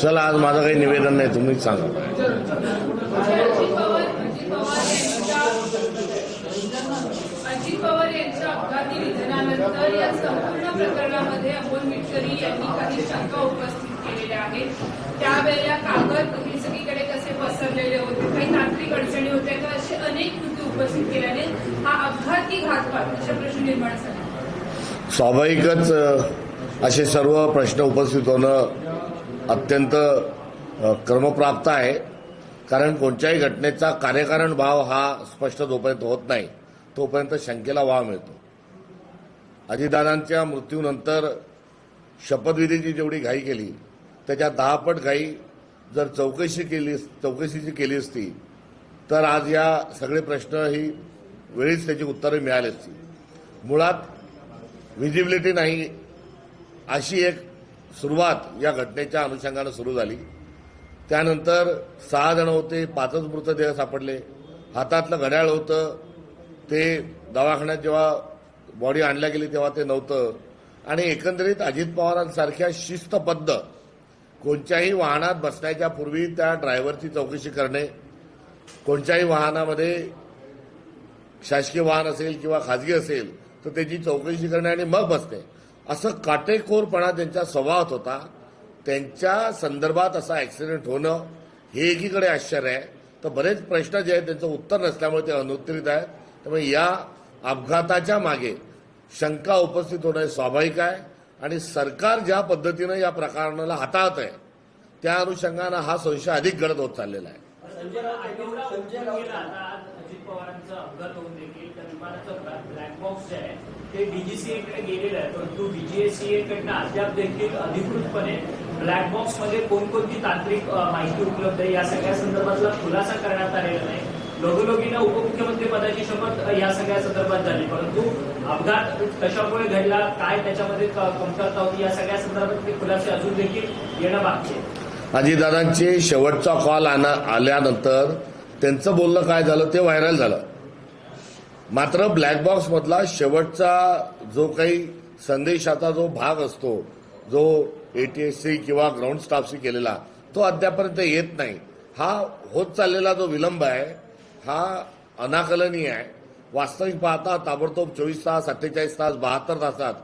चला आज माझं काही निवेदन नाही तुम्हीच सांगा. त्यावेळेला कागद हे सगळीकडे कसे पसरलेले होते? काही तांत्रिक अडचणी होत्या का? असे अनेक मुद्दे उपस्थित केल्याने हा अपघाती घातपात असे प्रश्न निर्माण झाले? स्वाभाविकच असे सर्व प्रश्न उपस्थित होणं अत्यंत क्रमप्राप्त आहे. कारण कोणत्याही घटनेचा कार्यकारण भाव हा स्पष्ट जोपर्यंत होत नाही तोपर्यंत शंकेला वाव मिळतो. अजितदादांच्या मृत्यूनंतर शपथविधीची जेवढी घाई केली त्याच्या दहापट घाई जर चौकशी केली चौकशीची केली असती तर आज या सगळे प्रश्न ही वेळीच त्याची उत्तरे मिळाली असती. मुळात व्हिजिबिलिटी नाही अशी एक सुरुवात या घटनेच्या अनुषंगानं सुरू झाली. त्यानंतर सहा जण होते पाचच मृतदेह सापडले. हातातलं घड्याळ होतं. ते दवाखान्यात जेव्हा बॉडी आणल्या गेली तेव्हा ते नव्हतं. आणि एकंदरीत अजित पवारांसारख्या शिस्तबद्ध कोणत्याही वाहनात बसण्याच्या पूर्वी त्या ड्रायव्हरची चौकशी करणे कोणत्याही वाहनामध्ये शासकीय वाहन असेल किंवा खाजगी असेल तर त्याची चौकशी करणे आणि मग बसणे. असं काटेकोरपणा त्यांच्या स्वभावात होता. त्यांच्या संदर्भात असा ऍक्सिडेंट होणं हे एकीकडे आश्चर्य आहे. तर बरेच प्रश्न जे आहेत त्यांचं उत्तर नसल्यामुळे ते अनुत्तरित आहेत. त्यामुळे या अपघाताच्या मागे शंका उपस्थित होणं हे स्वाभाविक आहे. आणि सरकार ज्या पद्धतीनं या प्रकरणाला हाताळत आहे त्या अनुषंगानं हा संशय अधिक गडद होत चाललेला आहे. संजय ते डीजीसीए कडे गेलेलं आहे. परंतु डीजीएसीए कडनं अद्याप देखील अधिकृतपणे ब्लॅक बॉक्समध्ये कोणकोणती तांत्रिक माहिती उपलब्ध आहे या सगळ्या संदर्भातला खुलासा करण्यात आलेला नाही. लगोलगीनं उपमुख्यमंत्री पदाची शपथ या सगळ्या संदर्भात झाली. परंतु अपघात कशामुळे घडला काय त्याच्यामध्ये कमतरता होती या सगळ्या संदर्भातले खुलासे अजून देखील येणं बाकी आहे. अजितदादांचे शेवटचा कॉल आल्यानंतर त्यांचं बोलणं काय झालं? ते व्हायरल झालं. मात्र ब्लॅक बॉक्समधला शेवटचा जो काही संदेशाचा जो भाग असतो जो एटीएससी किंवा ग्राउंड स्टाफशी केलेला तो अद्यापर्यंत येत नाही. हा होत चाललेला जो विलंब आहे हा अनाकलनीय आहे. वास्तविक पाहता ताबडतोब चोवीस तास अठ्ठेचाळीस तास बहात्तर तासात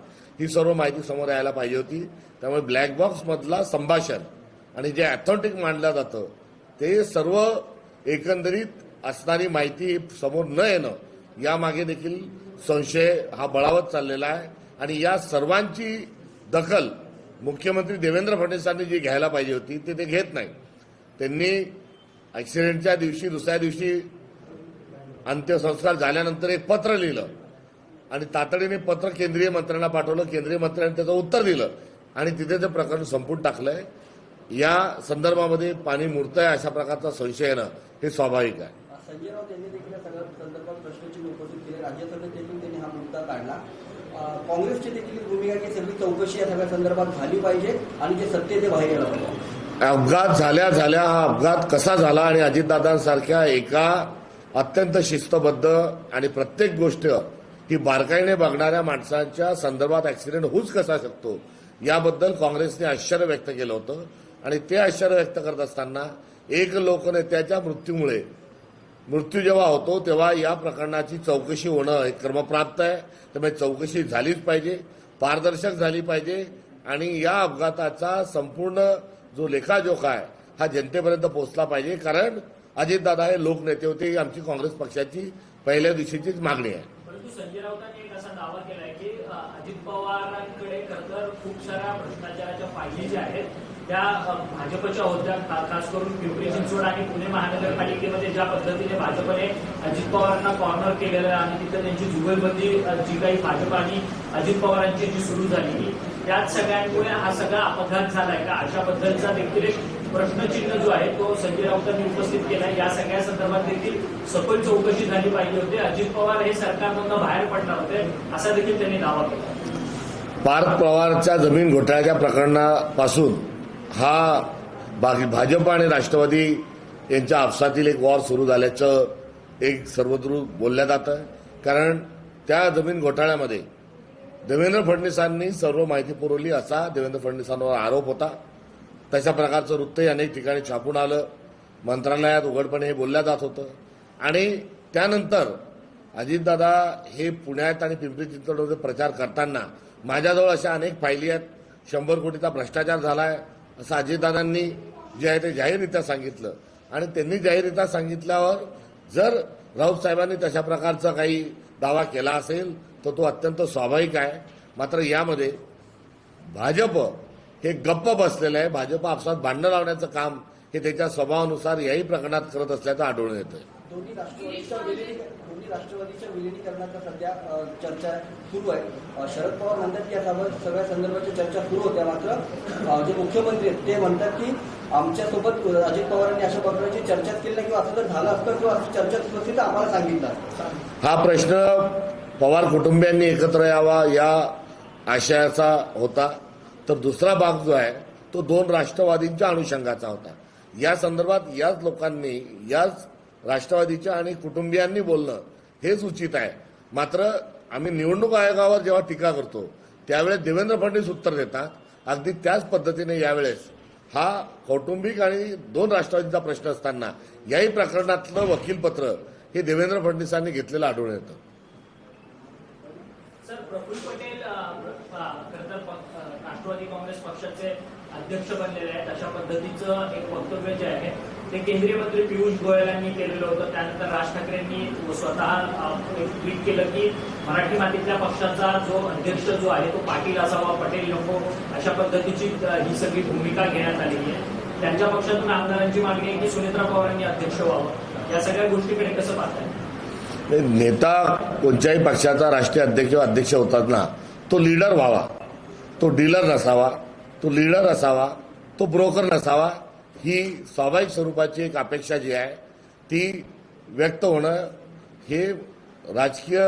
ही सर्व माहिती समोर यायला पाहिजे होती. त्यामुळे ब्लॅक बॉक्समधला संभाषण आणि जे ॲथॉन्टिक मानलं जातं ते सर्व एकंदरीत असणारी माहिती समोर न येणं यामागे देखील संशय हा बळावत चाललेला आहे. आणि या सर्वांची दखल मुख्यमंत्री देवेंद्र फडणवीसांनी जी घ्यायला पाहिजे होती ते ते घेत नाही. त्यांनी ऍक्सिडेंटच्या दिवशी दुसऱ्या दिवशी अंत्यसंस्कार झाल्यानंतर एक पत्र लिहिलं. आणि तातडीने पत्र केंद्रीय मंत्र्यांना पाठवलं. केंद्रीय मंत्र्यांनी त्याचं उत्तर दिलं. आणि तिथे ते प्रकरण संपून टाकलंय. या संदर्भामध्ये पाणी मुरतंय अशा प्रकारचा संशय येणं हे स्वाभाविक आहे संजय राऊत यांनी देखील या सगळ्या संदर्भात प्रश्नचिन्ह उपस्थित देखील त्यांनी हा मुद्दा काढला. काँग्रेसची देखील भूमिका की सगळी चौकशी या सगळ्या संदर्भात झाली पाहिजे आणि जे सत्य ते बाहेर यायला अपघात झाल्या झाल्या हा अपघात कसा झाला आणि अजितदादांसारख्या एका अत्यंत शिस्तबद्ध आणि प्रत्येक गोष्ट ही बारकाईने बघणाऱ्या माणसांच्या संदर्भात ऍक्सिडेंट होऊच कसा शकतो याबद्दल काँग्रेसने आश्चर्य व्यक्त केलं होतं. आणि ते आश्चर्य व्यक्त करत असताना एक लोकनेत्याच्या मृत्यूमुळे मृत्यू जेव्हा होतो तेव्हा या प्रकरणाची चौकशी होणं हे क्रमप्राप्त आहे. त्यामुळे चौकशी झालीच पाहिजे पारदर्शक झाली पाहिजे आणि या अपघाताचा संपूर्ण जो लेखाजोखा आहे हा जनतेपर्यंत पोहोचला पाहिजे. कारण अजितदादा हे लोकनेते होते ही आमची काँग्रेस पक्षाची पहिल्या दिवशीचीच मागणी आहे. परंतु संजय राऊतांनी एक असा दावा केलाय की अजित पवारांकडे खरं तर खूप साऱ्या भ्रष्टाचाराच्या फायली ज्या आहेत त्या भाजपच्या होत्या खास करून पिंपरी चिंचवड आणि पुणे महानगरपालिकेमध्ये ज्या पद्धतीने भाजपने अजित पवारांना कॉर्नर केलेलं आणि तिथं त्यांची जुगलबंदी जी काही भाजप आणि अजित पवारांची जी सुरू झालेली त्याच सगळ्यांमुळे हा सगळा अपघात झालाय का? अशा बद्दलचा देखील एक प्रश्नचिन्ह जो आहे तो संजय राऊतांनी उपस्थित केला या सगळ्या संदर्भात देखील सखोल चौकशी झाली पाहिजे होती. अजित पवार हे सरकारमधून बाहेर पडणार होते असा देखील त्यांनी दावा केला. पार्थ पवारच्या जमीन घोटाळ्याच्या प्रकरणापासून हा बाकी भाजप आणि राष्ट्रवादी यांच्या आपसातील एक वॉर सुरू झाल्याचं एक सर्वत्र बोलल्या जातं कारण त्या जमीन घोटाळ्यामध्ये देवेंद्र फडणवीसांनी सर्व माहिती पुरवली असा देवेंद्र फडणवीसांवर आरोप होता. तशा प्रकारचं वृत्तही अनेक ठिकाणी छापून आलं. मंत्रालयात उघडपणे हे बोलल्या जात होतं. आणि त्यानंतर अजितदादा हे पुण्यात आणि पिंपरी चिंचवडमध्ये प्रचार करताना माझ्याजवळ अशा अनेक फायली आहेत. शंभर कोटीचा भ्रष्टाचार झाला आहे असं अजितदादांनी जे आहे ते जाहीररित्या सांगितलं. आणि त्यांनी जाहीररित्या सांगितल्यावर जर राऊत साहेबांनी तशा प्रकारचा काही दावा केला असेल तर तो अत्यंत स्वाभाविक आहे. मात्र यामध्ये भाजप हे गप्प बसलेलं आहे. भाजप आपसात भांडणं लावण्याचं काम हे त्याच्या स्वभावानुसार याही प्रकरणात करत असल्याचं आढळून येतं दोन्ही राष्ट्रवादीच्या विलिनीकरणाचा सध्या चर्चा सुरू आहे. शरद पवार म्हणतात की या सर्व- सगळ्या संदर्भाची चर्चा सुरू होत्या मात्र जे मुख्यमंत्री आहेत ते म्हणतात की आमच्यासोबत अजित पवारांनी अशा प्रकारची चर्चाच केली नाही किंवा असं जर झालं असतं किंवा असं चर्चा सुरू तर आम्हाला सांगितलं. हा प्रश्न पवार कुटुंबियांनी एकत्र यावा या आशयाचा होता. तर दुसरा भाग जो आहे तो दोन राष्ट्रवादींच्या अनुषंगाचा होता. या संदर्भात याच लोकांनी याच राष्ट्रवादीच्या आणि कुटुंबियांनी बोलणं हेच उचित आहे. मात्र आम्ही निवडणूक आयोगावर जेव्हा टीका करतो त्यावेळेस देवेंद्र फडणवीस उत्तर देतात. अगदी त्याच पद्धतीने यावेळेस हा कौटुंबिक आणि दोन राष्ट्रवादीचा प्रश्न असताना याही प्रकरणातलं वकीलपत्र हे देवेंद्र फडणवीसांनी घेतलेलं आढळून येतं. सर प्रफुल्ल पटेल अ, खरं तर राष्ट्रवादी काँग्रेस पक्षाचे अध्यक्ष बनलेले आहेत. अशा पद्धतीचं एक वक्तव्य जे आहे ते केंद्रीय मंत्री पियुष गोयल यांनी केलेलं होतं. त्यानंतर राज ठाकरेंनी स्वतः एक ट्विट केलं की मराठी मातीतल्या पक्षाचा जो अध्यक्ष जो आहे तो पाटील असावा पटेल नको अशा पद्धतीची ही सगळी भूमिका घेण्यात आलेली आहे. त्यांच्या पक्षातून आमदारांची मागणी आहे की सुनेत्रा पवारांनी अध्यक्ष व्हावं. या सगळ्या गोष्टीकडे कसं पाहताय? नेता कोणत्याही पक्षाचा राष्ट्रीय अध्यक्ष व अध्यक्ष होताना तो लीडर व्हावा. तो डीलर नसावा. तो लीडर असावा. तो ब्रोकर नसावा. ही स्वाभाविक स्वरूपाची एक अपेक्षा जी आहे ती व्यक्त होणं हे राजकीय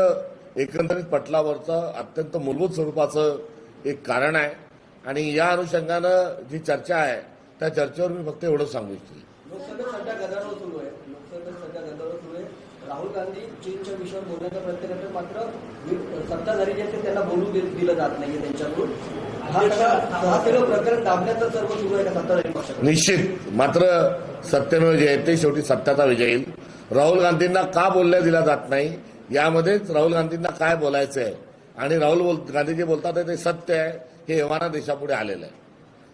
एकंदरीत पटलावरचं अत्यंत मूलभूत स्वरूपाचं एक कारण आहे. आणि या अनुषंगानं जी चर्चा आहे त्या चर्चेवर मी फक्त एवढंच सांगू इच्छितो लोकसभेत सध्या गदारोळ सुरू आहे लोकसभेत सध्या गदारोळ सुरू आहे राहुल गांधी चीनच्या विषयावर बोलण्याचा प्रयत्न करतात मात्र सत्ताधारी जे आहेत त्यांना बोलू दिलं जात नाहीये त्यांच्याकडून. हा सगळा प्रकरण दाबण्याचं सर्व सुरू आहे का सत्ताधारी निश्चित. मात्र सत्यमेव जयते शेवटी सत्याचा विजय येईल. राहुल गांधींना का बोलल्या दिला जात नाही? यामध्येच राहुल गांधींना काय बोलायचं आहे? आणि राहुल बोल गांधी जे बोलतात ते सत्य आहे हे एव्हाना देशापुढे आलेलं आहे.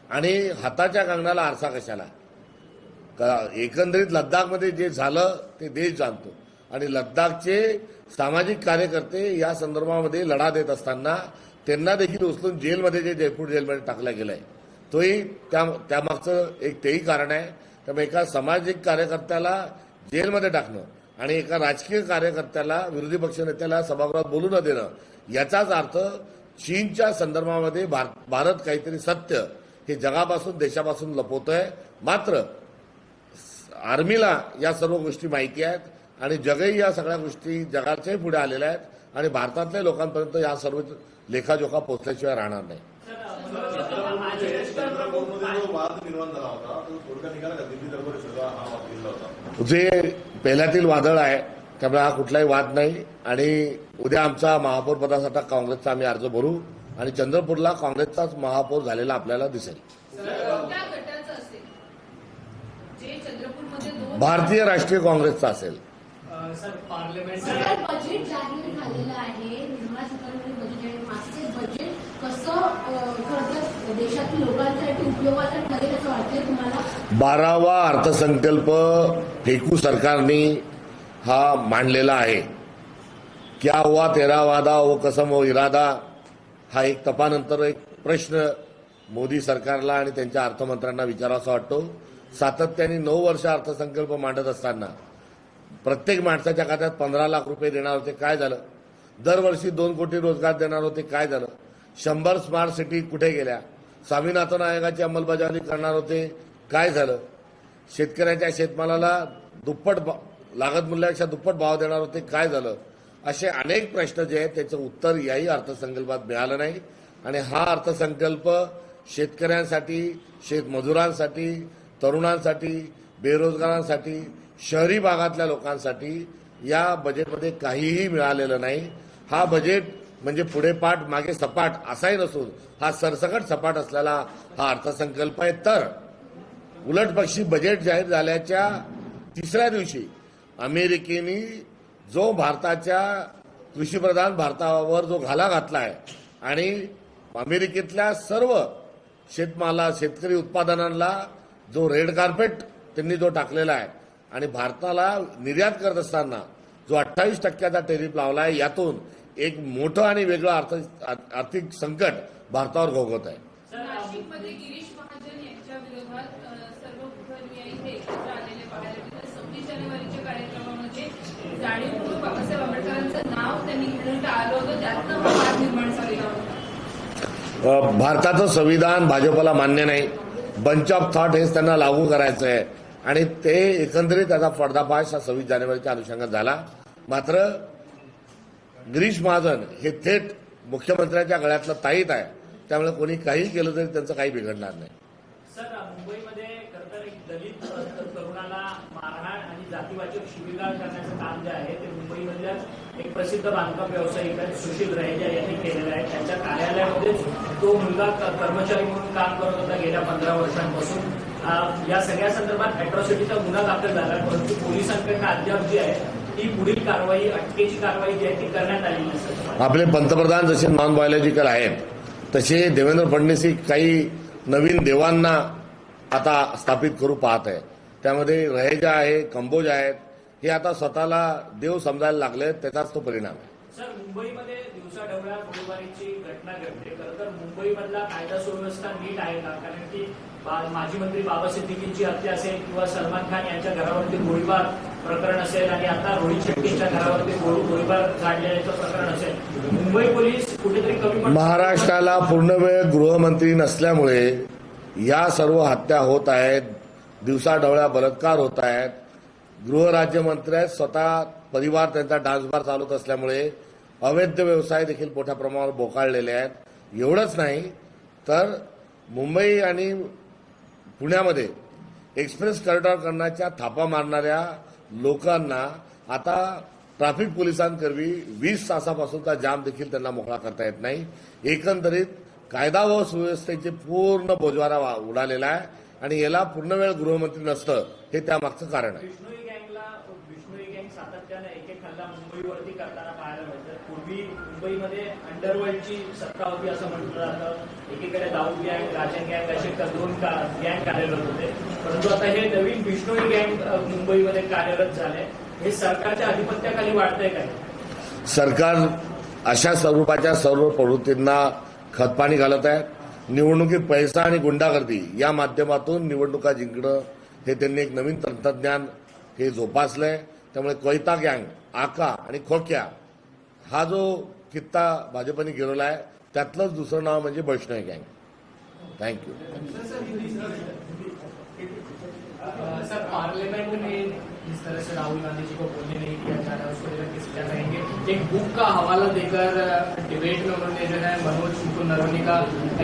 आणि हाताच्या कंगणाला आरसा कशाला? एकंदरीत लद्दाखमध्ये जे झालं ते देश जाणतो. आणि लद्दाखचे सामाजिक कार्यकर्ते या संदर्भामध्ये लढा देत असताना त्यांना देखील उचलून जेलमध्ये जे जयपूर जेलमध्ये टाकला गेलाय. तोही त्या त्यामागचं एक तेही कारण आहे. त्यामुळे एका सामाजिक कार्यकर्त्याला जेलमध्ये टाकणं आणि एका राजकीय कार्यकर्त्याला विरोधी पक्षनेत्याला सभागृहात बोलू न देणं याचाच अर्थ चीनच्या संदर्भामध्ये भार- भारत काहीतरी सत्य हे जगापासून देशापासून लपवतोय. मात्र आर्मीला या सर्व गोष्टी माहिती आहेत. आणि जगही या सगळ्या गोष्टी जगाच्याही पुढे आलेल्या आहेत आणि भारतातल्या लोकांपर्यंत या सर्व लेखाजोखा पोहोचल्याशिवाय राहणार नाही. जो पेल्यातील वादळ आहे त्यामुळे हा कुठलाही वाद नाही. आणि उद्या आमचा महापौर पदासाठी काँग्रेसचा आम्ही अर्ज भरू आणि चंद्रपूरला काँग्रेसचाच महापौर झालेला आपल्याला दिसेल. भारतीय राष्ट्रीय काँग्रेसचा असेल. सर पार्लमेंट सर बजेट जाहीर झालेलं आहे. निर्मला सीतारामन बजेट आहे मागचे बजेट कसं खरं देशातील लोकांसाठी उपयोगाचं ठरेल असं वाटतंय तुम्हाला? बारावा अर्थसंकल्प फेकू सरकारने हा मांडलेला आहे. क्या हुआ तेरा वादा वो कसम वो इरादा? हा एक तपानंतर एक प्रश्न मोदी सरकारला आणि त्यांच्या अर्थमंत्र्यांना विचारावासा वाटतो. सातत्याने नऊ वर्ष अर्थसंकल्प मांडत असताना प्रत्येक माणसाच्या खात्यात पंधरा लाख रुपये देणार होते काय झालं? दरवर्षी दोन कोटी रोजगार देणार होते काय झालं? शंभर स्मार्ट सिटी कुठे गेल्या? स्वामीनाथन आयोगाची अंमलबजावणी करणार होते काय झालं? शेतकऱ्याच्या शेतमालाला दुप्पट भा- लागत मूल्यापेक्षा दुप्पट भाव देणार होते काय झालं? असे अनेक प्रश्न जे आहेत त्याचं उत्तर याही अर्थसंकल्पात मिळालं नाही. आणि हा अर्थसंकल्प शेतकऱ्यांसाठी शेतमजुरांसाठी तरुणांसाठी बेरोजगारांसाठी शहरी भागातल्या लोकांसाठी या बजेटमध्ये काहीही मिळालेलं नाही. हा बजेट म्हणजे पुढे पाठ मागे सपाट असाही नसून हा सरसकट सपाट असलेला हा अर्थसंकल्प आहे. तर उलटपक्षी बजेट जाहीर झाल्याच्या तिसऱ्या दिवशी अमेरिकेने जो भारताच्या कृषीप्रधान भारतावर जो घाला घातला आहे आणि अमेरिकेतल्या सर्व शेतमाला शेतकरी उत्पादनांना जो रेड कार्पेट त्यांनी जो टाकलेला आहे आणि भारताला निर्यात करत असताना जो अठ्ठावीस टक्क्याचा टेरिफ लावला आहे यातून एक मोठं आणि वेगळं अर्थ आर्थिक संकट भारतावर भोगवत आहे. भारताचं संविधान भाजपला मान्य नाही. बंच ऑफ थॉट हेच त्यांना लागू करायचं आहे आणि ते एकंदरीत त्याचा पर्दाफाश हा सव्वीस जानेवारीच्या अनुषंगात झाला. मात्र गिरीश महाजन हे थेट मुख्यमंत्र्यांच्या गळ्यातलं ताईत आहे. त्यामुळे कोणी काही केलं तरी त्यांचं काही बिघडणार नाही. सर मुंबईमध्ये दलित तरुणाला मारहाण आणि जातीवाचक शिबिगाळ करण्याचं काम जे आहे ते मुंबईमधल्या एक प्रसिद्ध बांधकाम व्यावसायिक आहेत सुशील रहेजा यांनी केलेलं आहे. त्यांच्या कार्यालयामध्येच तो मुलगा कर्मचारी म्हणून काम करत होता गेल्या पंधरा वर्षांपासून. या सगळ्या संदर्भात अॅट्रॉसिटीचा गुन्हा दाखल झाला परंतु पोलिसांकडनं अद्याप जी आहे ती पुढील कारवाई अटकेची कारवाई जी आहे ती करण्यात आलेली नाही आपले पंतप्रधान जसे नॉन बायोलॉजिकल आहेत तसे देवेंद्र फडणवीस काही नवीन देवांना आता स्थापित करू पाहत आहे त्यामध्ये रहेजा आहे कंबोज आहेत हे आता स्वतःला देव समजायला लागले त्याचाच तो परिणाम आहे. सर मुंबईमध्ये दिवसा ढवळ्या गोळीबारीची घटना घडते. खरं तर मुंबईमधला कायदा सुव्यवस्था नीट आहे का? कारण की माजी मंत्री बाबा सिद्दीकींची हत्या असेल किंवा सलमान खान यांच्या घरावरती गोळीबार प्रकरण असेल आणि आता रोहित शेट्टीच्या घरावरती गोळीबार झाडल्याचं प्रकरण असेल. मुंबई पोलीस कुठेतरी कमी महाराष्ट्राला पूर्ण वेळ गृहमंत्री नसल्यामुळे या सर्व हत्या होत आहेत दिवसाढवळ्या बलात्कार होत आहेत. गृहराज्यमंत्री आहेत स्वतः परिवार त्यांचा डान्सबार चालवत असल्यामुळे अवैध व्यवसाय देखील मोठ्या प्रमाणावर बोकाळलेले आहेत. एवढंच नाही तर मुंबई आणि पुण्यामध्ये एक्सप्रेस कॉरिडॉर करण्याच्या थापा मारणाऱ्या लोकांना आता ट्रॅफिक पोलिसांकरवी वीस तासापासूनचा जाम देखील त्यांना मोकळा करता येत नाही. एकंदरीत कायदा व सुव्यवस्थेचे पूर्ण बोजवारा वा- उडालेला आहे आणि याला पूर्ण वेळ गृहमंत्री नसतं हे त्यामागचं कारण आहे. मुंबईवरती करताना पाहायला मिळतं. पूर्वी मुंबईमध्ये अंडरवर्ल्डची सत्ता होती असं म्हटलं जातं. एकीकडे दाऊद गँग राजन गँग असे दोन गँग कार्यरत होते. परंतु आता हे नवीन बिष्णोई गँग मुंबईमध्ये कार्यरत झाले. हे सरकारच्या आधिपत्याखाली वाढतंय काय सरकार अशा स्वरूपाच्या सर्व प्रवृत्तींना खतपाणी घालत आहे. निवडणुकीत पैसा आणि गुंडागर्दी या माध्यमातून निवडणुका जिंकणं हे त्यांनी एक नवीन तंत्रज्ञान हे जोपासलंय. त्यामुळे कोयता गँग आका आणि खोक्या हा जो कित्ता भाजपने गिरवला आहे त्यातलंच दुसरं नाव म्हणजे वैष्णवी गँग. थँक्यू सर पार्लियामेंट में जिस तरह से राहुल गांधी जी को बोलने नहीं दिया जा रहा है उसको लेकर किस क्या कहेंगे एक बुक का हवाला देकर डिबेट में उन्होंने जो है मनोज मुकुंद नरवणे का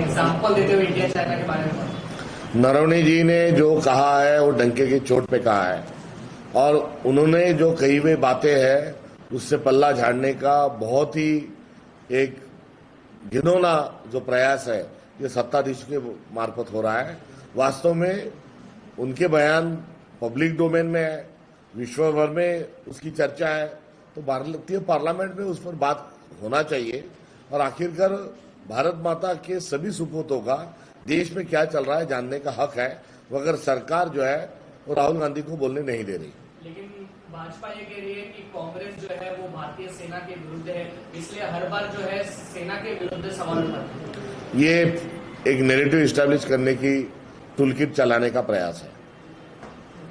एग्ज़ाम्पल देते हुए इंडिया चाइना के बारे में नरवणे जी ने जो कहा है वो डंके की चोट पे कहा है। और उन्होंने जो कही हुई बातें हैं उससे पल्ला झाड़ने का बहुत ही एक घिनौना जो प्रयास है, ये सत्ताधीश के मार्फत हो रहा है। वास्तव में उनके बयान पब्लिक डोमेन में है विश्व भर में उसकी चर्चा है। तो भारतीय पार्लियामेंट में उस पर बात होना चाहिए। और आखिरकार भारत माता के सभी सुपूतों का देश में क्या चल रहा है, जानने का हक है। मगर सरकार जो है, वो राहुल गांधी को बोलने नहीं दे रही। भाजपा ये कह रही है कि कांग्रेस जो है वो भारतीय सेना के विरुद्ध है इसलिए हर बार जो है सेना के विरुद्ध सवाल उठाते है। ये एक नेरेटिव स्टैब्लिश करने की टूलकिट चलाने का प्रयास है।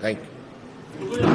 Thank you